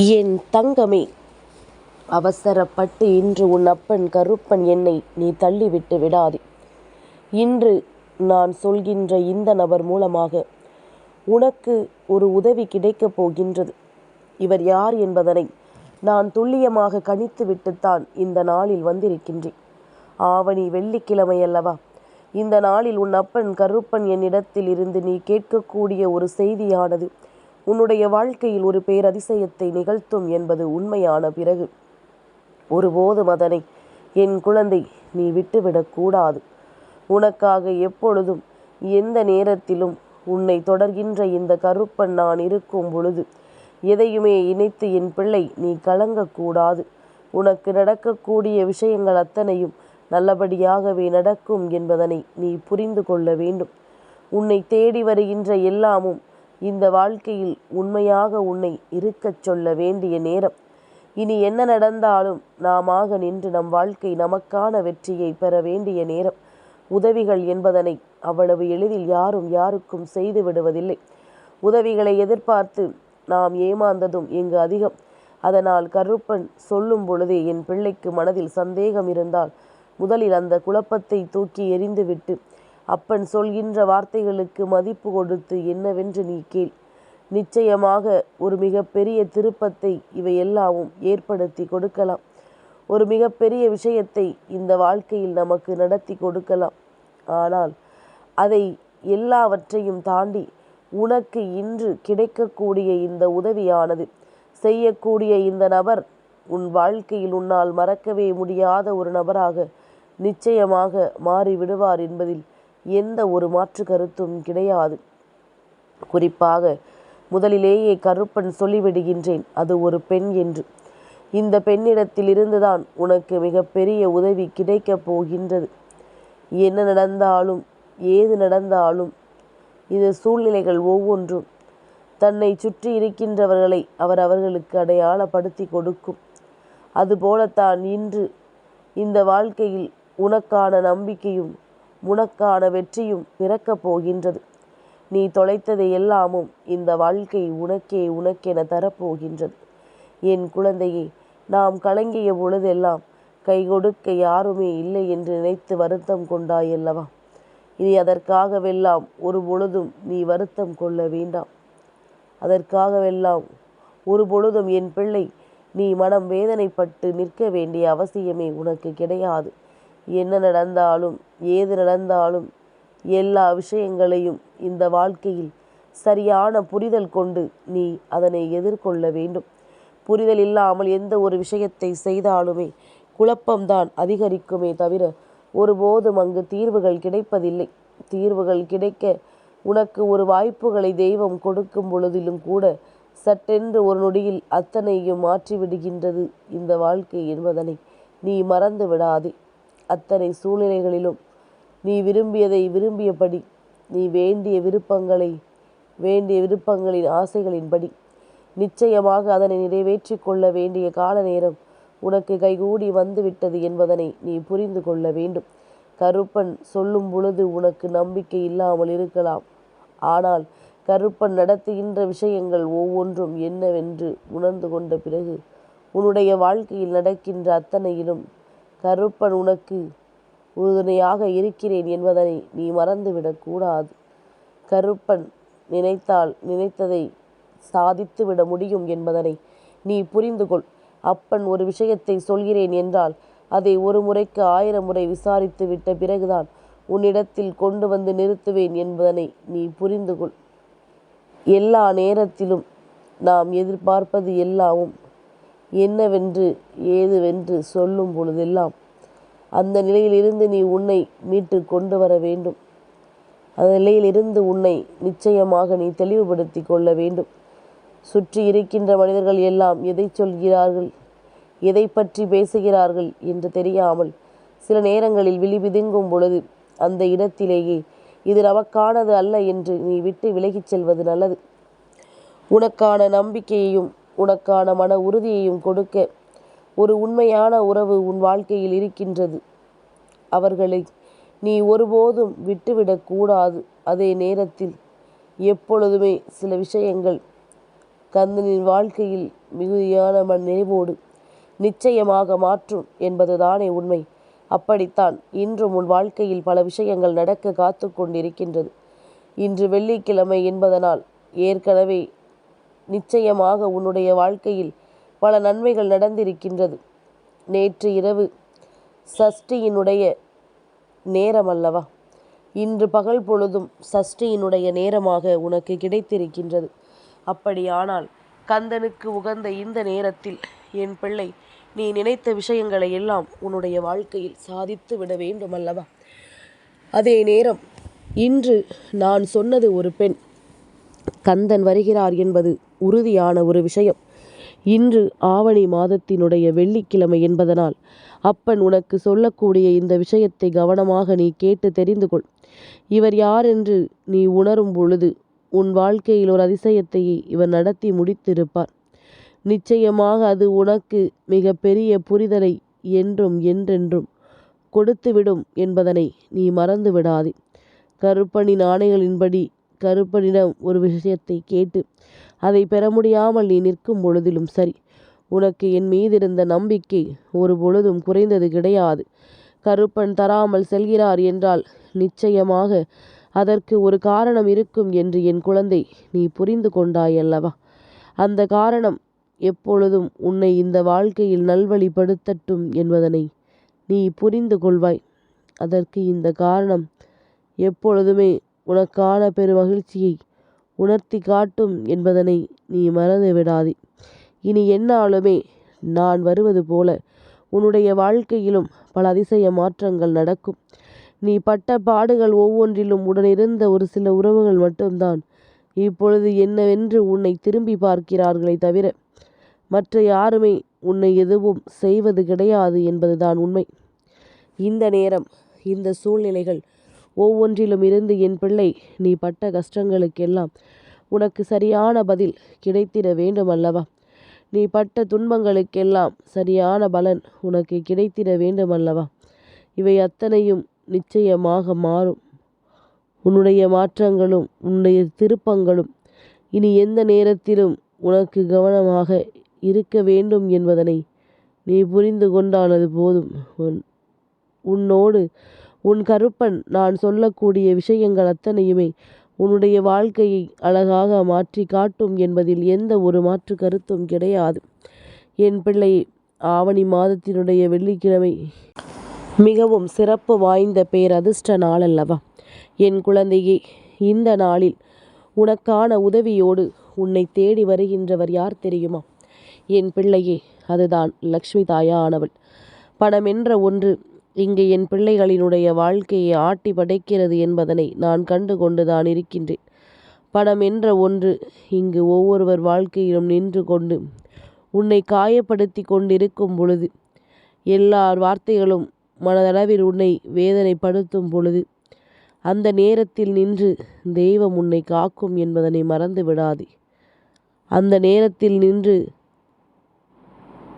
என் தங்கமே அவசரப்பட்டு இன்று உன் அப்பன் கருப்பன் என்னை நீ தள்ளிவிட்டு விடாதே. இன்று நான் சொல்கின்ற இந்த நபர் மூலமாக உனக்கு ஒரு உதவி கிடைக்கப் போகின்றது. இவர் யார் என்பதனை நான் துல்லியமாக கணித்துவிட்டுத்தான் இந்த நாளில் வந்திருக்கின்றேன். ஆவணி வெள்ளிக்கிழமை அல்லவா? இந்த நாளில் உன் அப்பன் கருப்பன் என்னிடத்தில் இருந்து நீ கேட்கக்கூடிய ஒரு செய்தியானது உன்னுடைய வாழ்க்கையில் ஒரு பேரதிசயத்தை நிகழ்த்தும் என்பது உண்மையான பிறகு. ஒருபோதும் அதனை என் குழந்தை நீ விட்டுவிடக்கூடாது உனக்காக எப்பொழுதும் எந்த நேரத்திலும் உன்னை தொடர்கின்ற இந்த கருப்பன் நான் இருக்கும் பொழுது எதையுமே இணைத்து என் பிள்ளை நீ கலங்கக்கூடாது உனக்கு நடக்கக்கூடிய விஷயங்கள் அத்தனையும் நல்லபடியாகவே நடக்கும் என்பதனை நீ புரிந்து கொள்ள வேண்டும். உன்னை தேடி வருகின்ற எல்லாமும் இந்த வாழ்க்கையில் உண்மையாக உன்னை இருக்கச் சொல்ல வேண்டிய நேரம். இனி என்ன நடந்தாலும் நாமாக நின்று நம் வாழ்க்கை நமக்கான வெற்றியை பெற வேண்டிய நேரம். உதவிகள் என்பதனை அவ்வளவு எளிதில் யாரும் யாருக்கும் செய்து விடுவதில்லை. உதவிகளை எதிர்பார்த்து நாம் ஏமாந்ததும் இங்கு அதிகம். அதனால் கருப்பன் சொல்லும் பொழுதே என் பிள்ளைக்கு மனதில் சந்தேகம் இருந்தால் முதலில் அந்த குழப்பத்தை தூக்கி எறிந்துவிட்டு அப்பன் சொல்கின்ற வார்த்தைகளுக்கு மதிப்பு கொடுத்து என்னவென்று நீ கேள். நிச்சயமாக ஒரு மிகப்பெரிய திருப்பத்தை இவையெல்லாமும் ஏற்படுத்தி கொடுக்கலாம். ஒரு மிகப்பெரிய விஷயத்தை இந்த வாழ்க்கையில் நமக்கு நடத்தி கொடுக்கலாம். ஆனால் அதை எல்லாவற்றையும் தாண்டி உனக்கு இன்று கிடைக்கக்கூடிய இந்த உதவியானது செய்யக்கூடிய இந்த நபர் உன் வாழ்க்கையில் உன்னால் மறக்கவே முடியாத ஒரு நபராக நிச்சயமாக மாறிவிடுவார் என்பதில் எந்த ஒரு மாற்று கருத்தும் கிடையாது. குறிப்பாக முதலிலேயே கருப்பன் சொல்லிவிடுகின்றேன் அது ஒரு பெண் என்று. இந்த பெண்ணிடத்திலிருந்துதான் உனக்கு மிகப்பெரிய உதவி கிடைக்கப் போகின்றது. என்ன நடந்தாலும் ஏது நடந்தாலும் இது சூழ்நிலைகள் ஒவ்வொன்றும். தன்னை சுற்றி இருக்கின்றவர்களை அவர் அவர்களுக்கு அடையாளப்படுத்தி கொடுக்கும். அதுபோலத்தான் இன்று இந்த வாழ்க்கையில் உனக்கான நம்பிக்கையும் உனக்கான வெற்றியும் பிறக்கப் போகின்றது. நீ தொலைத்ததை எல்லாமும் இந்த வாழ்க்கை உனக்கே உனக்கென தரப்போகின்றது. என் குழந்தையே நாம் கலங்கிய பொழுதெல்லாம் கை கொடுக்க யாருமே இல்லை என்று நினைத்து வருத்தம் கொண்டாயல்லவா? இனி அதற்காகவெல்லாம் ஒரு பொழுதும் நீ வருத்தம் கொள்ள வேண்டாம். அதற்காகவெல்லாம் ஒரு பொழுதும் என் பிள்ளை நீ மனம் வேதனைப்பட்டு நிற்க வேண்டிய அவசியமே உனக்கு கிடையாது. என்ன நடந்தாலும் ஏது நடந்தாலும் எல்லா விஷயங்களையும் இந்த வாழ்க்கையில் சரியான புரிதல் கொண்டு நீ அதனை எதிர்கொள்ள வேண்டும். புரிதல் இல்லாமல் எந்த ஒரு விஷயத்தை செய்தாலுமே குழப்பம்தான் அதிகரிக்குமே தவிர ஒருபோதும் அங்கு தீர்வுகள் கிடைப்பதில்லை. தீர்வுகள் கிடைக்க உனக்கு ஒரு வாய்ப்புகளை தெய்வம் கொடுக்கும் பொழுதிலும் கூட சட்டென்று ஒரு நொடியில் அத்தனையும் மாற்றிவிடுகின்றது இந்த வாழ்க்கை என்பதனை நீ மறந்து விடாதே. அத்தனை சூழ்நிலைகளிலும் நீ விரும்பியதை விரும்பியபடி நீ வேண்டிய விருப்பங்களை வேண்டிய விருப்பங்களின் ஆசைகளின்படி நிச்சயமாக அதனை நிறைவேற்றி கொள்ள வேண்டிய கால நேரம் உனக்கு கைகூடி வந்துவிட்டது என்பதனை நீ புரிந்து கொள்ள வேண்டும். கருப்பன் சொல்லும் பொழுது உனக்கு நம்பிக்கை இல்லாமல் இருக்கலாம். ஆனால் கருப்பன் நடத்துகின்ற விஷயங்கள் ஒவ்வொன்றும் என்னவென்று உணர்ந்து கொண்ட பிறகு உன்னுடைய வாழ்க்கையில் நடக்கின்ற அத்தனையிலும் கருப்பன் உனக்கு உறுதுணையாக இருக்கிறேன் என்பதனை நீ மறந்துவிடக்கூடாது கருப்பன் நினைத்தால் நினைத்ததை சாதித்து விட முடியும் என்பதனை நீ புரிந்து கொள் அப்பன் ஒரு விஷயத்தை சொல்கிறேன் என்றால் அதை ஒரு முறைக்கு ஆயிரம் முறை விசாரித்து விட்ட பிறகுதான் உன்னிடத்தில் கொண்டு வந்து நிறுத்துவேன் என்பதனை நீ புரிந்து கொள் எல்லா நேரத்திலும் நாம் எதிர்பார்ப்பது எல்லாமும் என்னவென்று ஏதுவென்று சொல்லும் பொழுதெல்லாம் அந்த நிலையிலிருந்து நீ உன்னை மீட்டு கொண்டு வர வேண்டும். அந்த நிலையிலிருந்து உன்னை நிச்சயமாக நீ தெளிவுபடுத்தி கொள்ள வேண்டும். சுற்றி இருக்கின்ற மனிதர்கள் எல்லாம் எதை சொல்கிறார்கள் எதை பற்றி பேசுகிறார்கள் என்று தெரியாமல் சில நேரங்களில் விழிபிதுங்கும் பொழுது அந்த இடத்திலேயே இது நமக்கானது அல்ல என்று நீ விட்டு விலகிச் செல்வது நல்லது. உனக்கான நம்பிக்கையையும் உனக்கான மன உறுதியையும் கொடுக்க. ஒரு உண்மையான உறவு உன் வாழ்க்கையில் இருக்கின்றது. அவர்களை நீ ஒருபோதும் விட்டுவிடக்கூடாது அதே நேரத்தில் எப்பொழுதுமே சில விஷயங்கள் கந்தனின் வாழ்க்கையில் மிகுதியான மன நிறைவோடு நிச்சயமாக மாற்றும் என்பதுதானே உண்மை. அப்படித்தான் இன்றும் உன் வாழ்க்கையில் பல விஷயங்கள் நடக்க காத்து கொண்டிருக்கின்றது. இன்று வெள்ளிக்கிழமை என்பதனால் ஏற்கனவே நிச்சயமாக உன்னுடைய வாழ்க்கையில் பல நன்மைகள் நடந்திருக்கின்றது. நேற்று இரவு சஷ்டியினுடைய நேரம் அல்லவா இன்று பகல் பொழுதும் சஷ்டியினுடைய நேரமாக உனக்கு கிடைத்திருக்கின்றது. அப்படியானால் கந்தனுக்கு உகந்த இந்த நேரத்தில் என் பிள்ளை நீ நினைத்த விஷயங்களை எல்லாம் உன்னுடைய வாழ்க்கையில் சாதித்து விட வேண்டும் அல்லவா அதே நேரம் இன்று நான் சொன்னது ஒரு பெண். கந்தன் வருகிறார் என்பது உறுதியான ஒரு விஷயம். இன்று ஆவணி மாதத்தினுடைய வெள்ளிக்கிழமை என்பதனால் அப்பன் உனக்கு சொல்லக்கூடிய இந்த விஷயத்தை கவனமாக நீ கேட்டு தெரிந்து கொள். இவர் யார் என்று நீ உணரும் பொழுது உன் வாழ்க்கையில் ஒரு அதிசயத்தை இவர் நடத்தி முடித்திருப்பார். நிச்சயமாக அது உனக்கு மிக பெரிய புரிதலை என்றும் என்றென்றும் கொடுத்துவிடும் என்பதனை நீ மறந்து விடாதே. கருப்பனின் ஆணைகளின்படி கருப்பனிடம் ஒரு விஷயத்தை கேட்டு அதை பெற முடியாமல் நீ நிற்கும் பொழுதிலும் சரி. உனக்கு என் மீதிருந்த நம்பிக்கை ஒரு பொழுதும் குறைந்தது கிடையாது. கருப்பன் தராமல் செல்கிறார் என்றால் நிச்சயமாக அதற்கு ஒரு காரணம் இருக்கும் என்று என் குழந்தை நீ புரிந்து கொண்டாய் அல்லவா அந்த காரணம் எப்பொழுதும் உன்னை இந்த வாழ்க்கையில் நல்வழிப்படுத்தட்டும் என்பதனை நீ புரிந்து கொள்வாய். அதற்கு இந்த காரணம் எப்பொழுதுமே உனக்கான பெருமகிழ்ச்சியை உணர்த்தி காட்டும் என்பதனை நீ மறந்து விடாதே. இனி என்னாலுமே நான் வருவது போல உன்னுடைய வாழ்க்கையிலும் பல அதிசய மாற்றங்கள் நடக்கும். நீ பட்ட பாடுகள் ஒவ்வொன்றிலும் உடனிருந்த ஒரு சில உறவுகள் மட்டும்தான் இப்பொழுது என்னவென்று உன்னை திரும்பி பார்க்கிறார்களே தவிர மற்ற யாருமே உன்னை எதுவும் செய்வது கிடையாது என்பதுதான் உண்மை. இந்த நேரம் இந்த சூழ்நிலைகள் ஒவ்வொன்றிலும் இருந்து என் பிள்ளை நீ பட்ட கஷ்டங்களுக்கெல்லாம் உனக்கு சரியான பதில் கிடைத்திட வேண்டும் அல்லவா நீ பட்ட துன்பங்களுக்கெல்லாம் சரியான பலன் உனக்கு கிடைத்திட வேண்டும் அல்லவா இவை அத்தனையும் நிச்சயமாக மாறும். உன்னுடைய மாற்றங்களும் உன்னுடைய திருப்பங்களும் இனி எந்த நேரத்திலும் உனக்கு கவனமாக இருக்க வேண்டும் என்பதனை நீ புரிந்து கொண்டால் அது போதும். உன் உன்னோடு உன் கருப்பன் நான் சொல்லக்கூடிய விஷயங்கள் அத்தனையுமே உன்னுடைய வாழ்க்கையை அழகாக மாற்றி காட்டும் என்பதில் எந்த ஒரு மாற்று கருத்தும் கிடையாது. என் பிள்ளை ஆவணி மாதத்தினுடைய வெள்ளிக்கிழமை. மிகவும் சிறப்பு வாய்ந்த பேரதிர்ஷ்ட நாள் அல்லவா என் குழந்தையே இந்த நாளில் உனக்கான உதவியோடு உன்னை தேடி வருகின்றவர் யார் தெரியுமா? என் பிள்ளையே அதுதான் லக்ஷ்மி தாயானவள். பணம் என்ற ஒன்று இங்கு என் பிள்ளைகளினுடைய வாழ்க்கையை ஆட்டி படைக்கிறது என்பதனை நான் கண்டு கொண்டுதான் இருக்கின்றேன். பணம் என்ற ஒன்று இங்கு ஒவ்வொருவர் வாழ்க்கையிலும் நின்று கொண்டு உன்னை காயப்படுத்தி கொண்டிருக்கும் பொழுது எல்லா வார்த்தைகளும் மனதளவில் உன்னை வேதனைப்படுத்தும் பொழுது அந்த நேரத்தில் நின்று தெய்வம் உன்னை காக்கும் என்பதனை மறந்து விடாதே. அந்த நேரத்தில் நின்று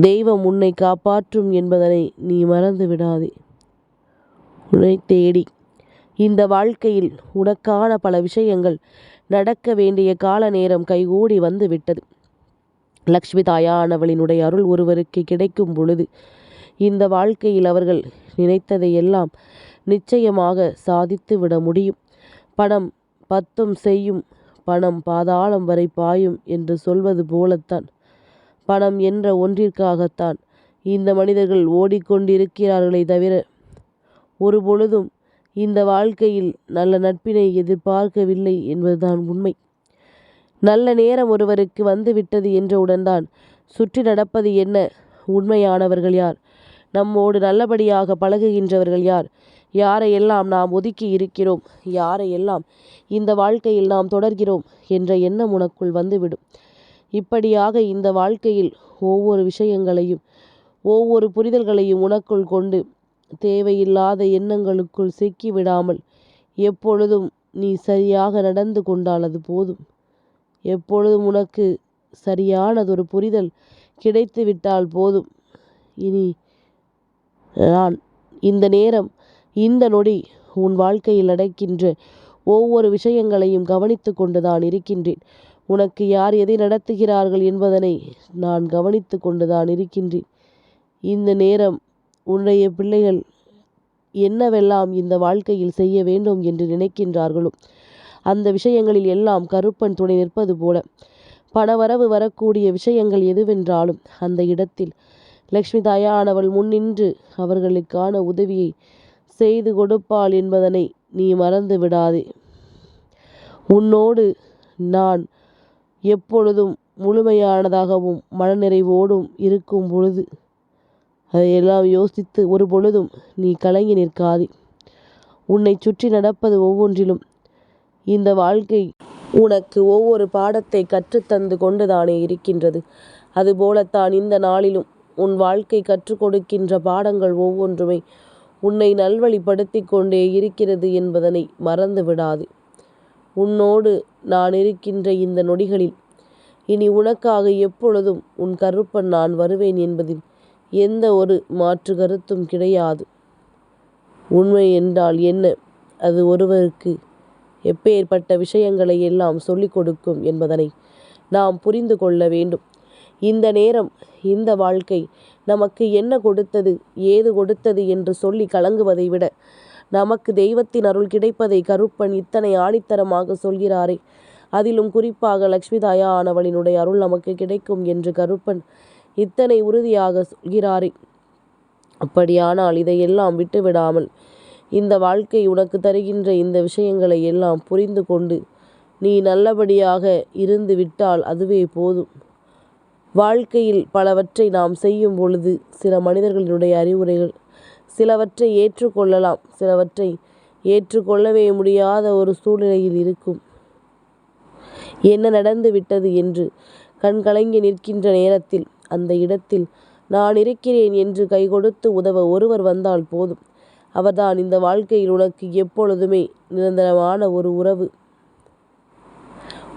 தெய்வம் உன்னை காப்பாற்றும் என்பதனை நீ மறந்து விடாதே. உன்னை தேடி. இந்த வாழ்க்கையில் உனக்கான பல விஷயங்கள் நடக்க வேண்டிய கால நேரம் கைகூடி வந்து விட்டது. லக்ஷ்மி தாயானவளினுடைய அருள் ஒருவருக்கு கிடைக்கும் பொழுது இந்த வாழ்க்கையில் அவர்கள் நினைத்ததை எல்லாம் நிச்சயமாக சாதித்து விட முடியும். பணம் பத்தும் செய்யும் பணம் பாதாளம் வரை பாயும் என்று சொல்வது போலத்தான். பணம் என்ற ஒன்றிற்காகத்தான் இந்த மனிதர்கள் ஓடிக்கொண்டிருக்கிறார்களே தவிர ஒரு பொழுதும் இந்த வாழ்க்கையில் நல்ல நட்பினை எதிர்பார்க்கவில்லை என்பதுதான் உண்மை. நல்ல நேரம் ஒருவருக்கு வந்துவிட்டது என்றவுடன்தான் சுற்றி நடப்பது என்ன? உண்மையானவர்கள் யார்? நம்மோடு நல்லபடியாக பழகுகின்றவர்கள் யார்? யாரையெல்லாம் நாம் ஒதுக்கி இருக்கிறோம்? யாரையெல்லாம் இந்த வாழ்க்கையில் நாம் தொடர்கிறோம் என்ற எண்ணம் உனக்குள் வந்துவிடும். இப்படியாக இந்த வாழ்க்கையில் ஒவ்வொரு விஷயங்களையும் ஒவ்வொரு புரிதல்களையும் உனக்குள் கொண்டு தேவையில்லாத எண்ணங்களுக்குள் சிக்கி விடாமல் எப்பொழுதும் நீ சரியாக நடந்து கொண்டால் அது போதும். எப்பொழுதும் உனக்கு சரியானதொரு புரிதல் கிடைத்துவிட்டால் போதும். இனி நான் இந்த நேரம் இந்த நொடி உன் வாழ்க்கையில் நடக்கின்ற ஒவ்வொரு விஷயங்களையும் கவனித்து கொண்டுதான் இருக்கின்றேன். உனக்கு யார் எதை நடத்துகிறார்கள் என்பதனை நான் கவனித்து கொண்டுதான் இருக்கின்றேன். இந்த நேரம் உன்னுடைய பிள்ளைகள் என்னவெல்லாம் இந்த வாழ்க்கையில் செய்ய வேண்டும் என்று நினைக்கின்றார்களோ அந்த விஷயங்களில் எல்லாம் கருப்பன் துணை நிற்பது போல. பணவரவு வரக்கூடிய விஷயங்கள் எதுவென்றாலும் அந்த இடத்தில் லக்ஷ்மி தாயானவள் முன்னின்று அவர்களுக்கான உதவியை செய்து கொடுப்பாள் என்பதனை நீ மறந்து விடாதே. உன்னோடு நான் எப்பொழுதும் முழுமையானதாகவும் மனநிறைவோடும் இருக்கும் பொழுது அதையெல்லாம் யோசித்து ஒரு பொழுதும் நீ கலங்கி நிற்காதே. உன்னை சுற்றி நடப்பது ஒவ்வொன்றிலும் இந்த வாழ்க்கை உனக்கு ஒவ்வொரு பாடத்தை கற்றுத்தந்து கொண்டுதானே இருக்கின்றது. அதுபோலத்தான் இந்த நாளிலும் உன் வாழ்க்கை கற்றுக் கொடுக்கின்ற பாடங்கள் ஒவ்வொன்றுமே உன்னை நல்வழிப்படுத்தி கொண்டே இருக்கிறது என்பதனை மறந்து விடாது. உன்னோடு நான் இருக்கின்ற இந்த நொடிகளில் இனி உனக்காக எப்பொழுதும் உன் கருப்பன் நான் வருவேன் என்பதில் எந்த ஒரு மாற்று கருத்தும் கிடையாது. உண்மை என்றால் என்ன? அது ஒருவருக்கு எப்பேற்பட்ட விஷயங்களை எல்லாம் சொல்லிக் கொடுக்கும் என்பதனை நாம் புரிந்து கொள்ள வேண்டும். இந்த நேரம் இந்த வாழ்க்கை நமக்கு என்ன கொடுத்தது ஏது கொடுத்தது என்று சொல்லி கலங்குவதை விட நமக்கு தெய்வத்தின் அருள் கிடைப்பதை கருப்பன் இத்தனை ஆணித்தரமாக சொல்கிறாரே அதிலும் குறிப்பாக லக்ஷ்மி தாயா ஆனவளினுடைய அருள் நமக்கு கிடைக்கும் என்று கருப்பன் இத்தனை உறுதியாக சொல்கிறாரே? அப்படியானால் இதையெல்லாம் விட்டுவிடாமல் இந்த வாழ்க்கை உனக்கு தருகின்ற இந்த விஷயங்களை எல்லாம் புரிந்து கொண்டு நீ நல்லபடியாக இருந்து விட்டால் அதுவே போதும். வாழ்க்கையில் பலவற்றை நாம் செய்யும் பொழுது சில மனிதர்களுடைய அறிவுரைகள் சிலவற்றை ஏற்றுக்கொள்ளலாம் சிலவற்றை ஏற்றுக்கொள்ளவே முடியாத ஒரு சூழ்நிலையில் இருக்கும். என்ன நடந்து விட்டது என்று கண்கலங்கி நிற்கின்ற நேரத்தில் அந்த இடத்தில் நான் இருக்கிறேன் என்று கை கொடுத்து உதவ ஒருவர் வந்தால் போதும். அவர்தான் இந்த வாழ்க்கையில் உனக்கு எப்பொழுதுமே நிரந்தரமான ஒரு உறவு.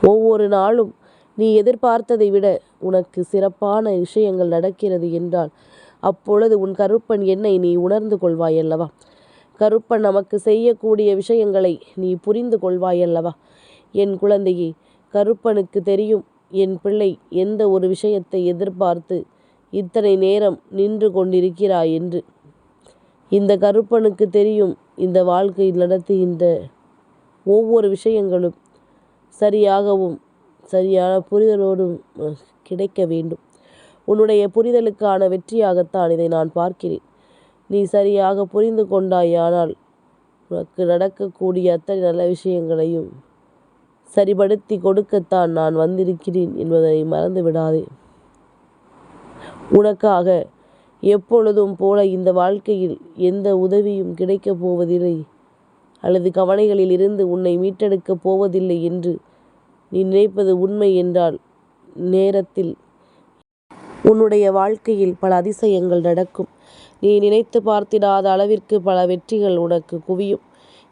ஒவ்வொரு நாளும் நீ எதிர்பார்த்ததை விட உனக்கு சிறப்பான விஷயங்கள் நடக்கிறது என்றால் அப்பொழுது உன் கருப்பன் என்னை நீ உணர்ந்து கொள்வாய் அல்லவா கருப்பன் நமக்கு செய்யக்கூடிய விஷயங்களை நீ புரிந்து கொள்வாய் அல்லவா என் குழந்தையே கருப்பனுக்கு தெரியும் என் பிள்ளை எந்த ஒரு விஷயத்தை எதிர்பார்த்து இத்தனை நேரம் நின்று கொண்டிருக்கிறாய் என்று. இந்த கருப்பனுக்கு தெரியும் இந்த வாழ்க்கையில் நடத்துகின்ற ஒவ்வொரு விஷயங்களும் சரியாகவும் சரியான புரிதலோடும் கிடைக்க வேண்டும். உன்னுடைய புரிதலுக்கான வெற்றியாகத்தான் இதை நான் பார்க்கிறேன். நீ சரியாக புரிந்து கொண்டாயானால் உனக்கு நடக்கக்கூடிய அத்தனை நல்ல விஷயங்களையும் சரிபடுத்தி கொடுக்கத்தான் நான் வந்திருக்கிறேன் என்பதை மறந்து விடாதே உனக்காக எப்பொழுதும் போல இந்த வாழ்க்கையில் எந்த உதவியும் கிடைக்கப் போவதில்லை. அல்லது கவனைகளில் இருந்து உன்னை மீட்டெடுக்கப் போவதில்லை என்று நீ நினைப்பது உண்மை என்றால் நேரத்தில் உன்னுடைய வாழ்க்கையில் பல அதிசயங்கள் நடக்கும். நீ நினைத்து பார்த்திடாத அளவிற்கு பல வெற்றிகள் உனக்கு குவியும்.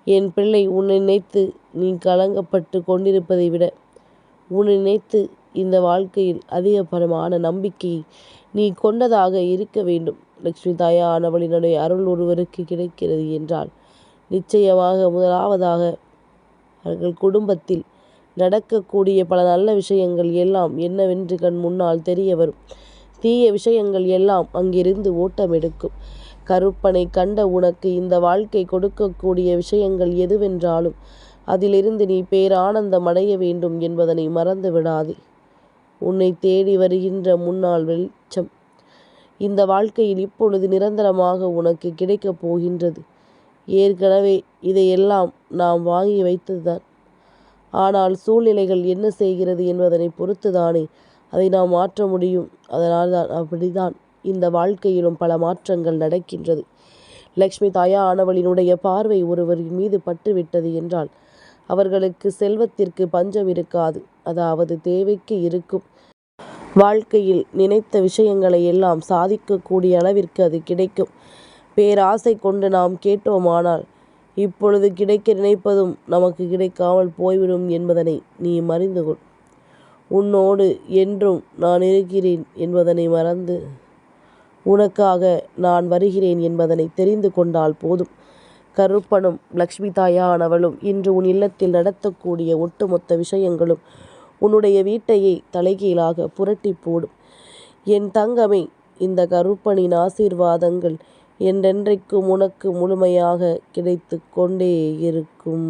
என் பிள்ளை உன்னை நினைத்து நீ கலங்கப்பட்டு கொண்டிருப்பதை விட உன்னை நினைத்து இந்த வாழ்க்கையில் அதிகபரமான நம்பிக்கையை நீ கொண்டதாக இருக்க வேண்டும். லக்ஷ்மி தாயானவளினுடைய அருள் ஒருவருக்கு கிடைக்கிறது என்றால் நிச்சயமாக முதலாவதாக அவர்கள் குடும்பத்தில் நடக்கக்கூடிய பல நல்ல விஷயங்கள் எல்லாம் என்னவென்று கண் முன்னால் தெரிய வரும். தீய விஷயங்கள் எல்லாம் அங்கிருந்து ஓட்டம் எடுக்கும் கருப்பனை கண்ட உனக்கு இந்த வாழ்க்கை கொடுக்கக்கூடிய விஷயங்கள் எதுவென்றாலும் அதிலிருந்து நீ பேரானந்தம் அடைய வேண்டும் என்பதனை மறந்து விடாதே உன்னை தேடி வருகின்ற முன்னாள் வெளிச்சம் இந்த வாழ்க்கையில் இப்பொழுது நிரந்தரமாக உனக்கு கிடைக்கப் போகின்றது. ஏற்கனவே இதையெல்லாம் நாம் வாங்கி வைத்ததுதான். ஆனால் சூழ்நிலைகள் என்ன செய்கிறது என்பதனை பொறுத்துதானே அதை நாம் மாற்ற முடியும். அதனால் தான் அப்படிதான் இந்த வாழ்க்கையிலும் பல மாற்றங்கள் நடக்கின்றது. லக்ஷ்மி தாயா ஆனவளினுடைய பார்வை ஒருவரின் மீது பட்டுவிட்டது என்றால் அவர்களுக்கு செல்வத்திற்கு பஞ்சம் இருக்காது. அதாவது தேவைக்கு இருக்கும். வாழ்க்கையில் நினைத்த விஷயங்களை எல்லாம் சாதிக்கக்கூடிய அளவிற்கு அது கிடைக்கும். பேராசை கொண்டு நாம் கேட்டோமானால் இப்பொழுது கிடைக்க நினைப்பதும் நமக்கு கிடைக்காமல் போய்விடும் என்பதனை நீ மறிந்து கொள். உன்னோடு என்றும் நான் இருக்கிறேன் என்பதனை மறந்து உனக்காக நான் வருகிறேன் என்பதனை தெரிந்து கொண்டால் போதும். கருப்பனும் லக்ஷ்மி தாயானவளும் இன்று உன் இல்லத்தில் நடத்தக்கூடிய ஒட்டுமொத்த விஷயங்களும் உன்னுடைய வீட்டையே தலைகீழாக புரட்டி போடும். என் தங்கமே இந்த கருப்பனின் ஆசீர்வாதங்கள் என்றென்றைக்கும் உனக்கு முழுமையாக கிடைத்து கொண்டே இருக்கும்.